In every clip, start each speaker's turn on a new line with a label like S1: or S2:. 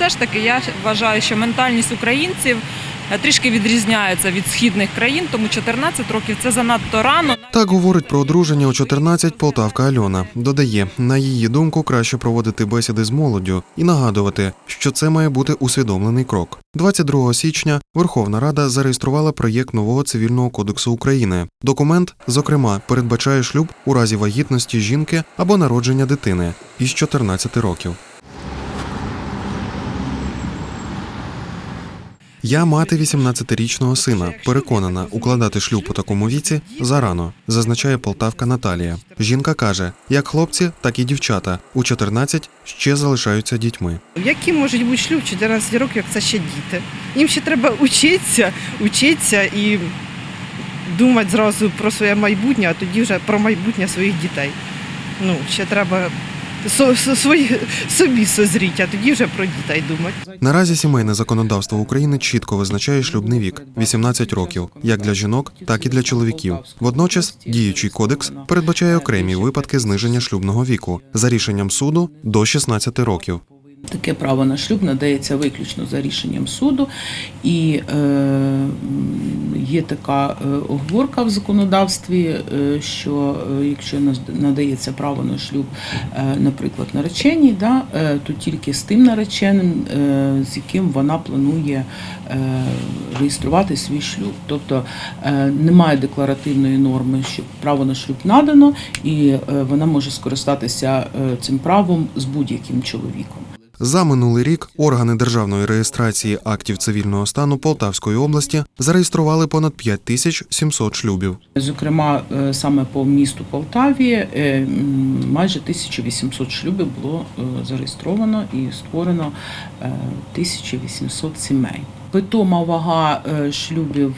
S1: все ж таки я вважаю, що ментальність українців е, трішки відрізняється від східних країн, тому 14 років це занадто рано.
S2: Так говорить про одруження у 14 полтавка Альона. Додає, на її думку, краще проводити бесіди з молоддю і нагадувати, що це має бути усвідомлений крок. 22 січня Верховна Рада зареєструвала проєкт нового цивільного кодексу України. Документ, зокрема, передбачає шлюб у разі вагітності жінки або народження дитини із 14 років. Я мати 18-річного сина. Переконана, укладати шлюб у такому віці зарано, зазначає полтавка Наталія. Жінка каже: як хлопці, так і дівчата у 14 ще залишаються дітьми.
S3: Які можуть бути шлюб 14 років, як це ще діти? Їм ще треба учитися, учитися і думати зразу про своє майбутнє, а тоді вже про майбутнє своїх дітей. Ну, ще треба свої, собі созріть, а тоді вже про дітей думати.
S2: Наразі сімейне законодавство України чітко визначає шлюбний вік 18 років, як для жінок, так і для чоловіків. Водночас діючий кодекс передбачає окремі випадки зниження шлюбного віку за рішенням суду до 16 років.
S4: Таке право на шлюб надається виключно за рішенням суду, і е, є така е, оговорка в законодавстві, е, що е, якщо надається право на шлюб, наприклад, нареченій, да, то тільки з тим нареченим, з яким вона планує реєструвати свій шлюб. Тобто немає декларативної норми, що право на шлюб надано, і вона може скористатися цим правом з будь-яким чоловіком.
S2: За минулий рік органи державної реєстрації актів цивільного стану Полтавської області зареєстрували понад 5700 шлюбів.
S4: Зокрема, е, саме по місту Полтаві е, майже 1800 шлюбів було е, зареєстровано і створено е, 1800 сімей. Питома вага шлюбів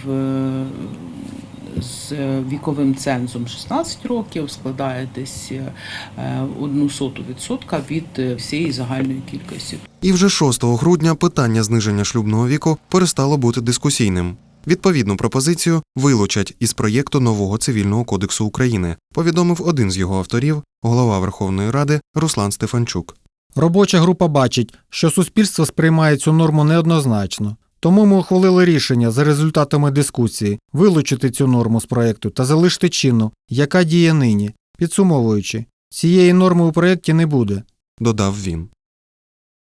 S4: з віковим цензом 16 років складає десь е, одну соту відсотка від е, всієї загальної кількості.
S2: І вже 6 грудня питання зниження шлюбного віку перестало бути дискусійним. Відповідну пропозицію вилучать із проєкту нового цивільного кодексу України, повідомив один з його авторів, голова Верховної Ради Руслан Стефанчук.
S5: Робоча група бачить, що суспільство сприймає цю норму неоднозначно. Тому ми ухвалили рішення за результатами дискусії вилучити цю норму з проєкту та залишити чинну, яка діє нині. Підсумовуючи, цієї норми у проєкті не буде.
S2: Додав він.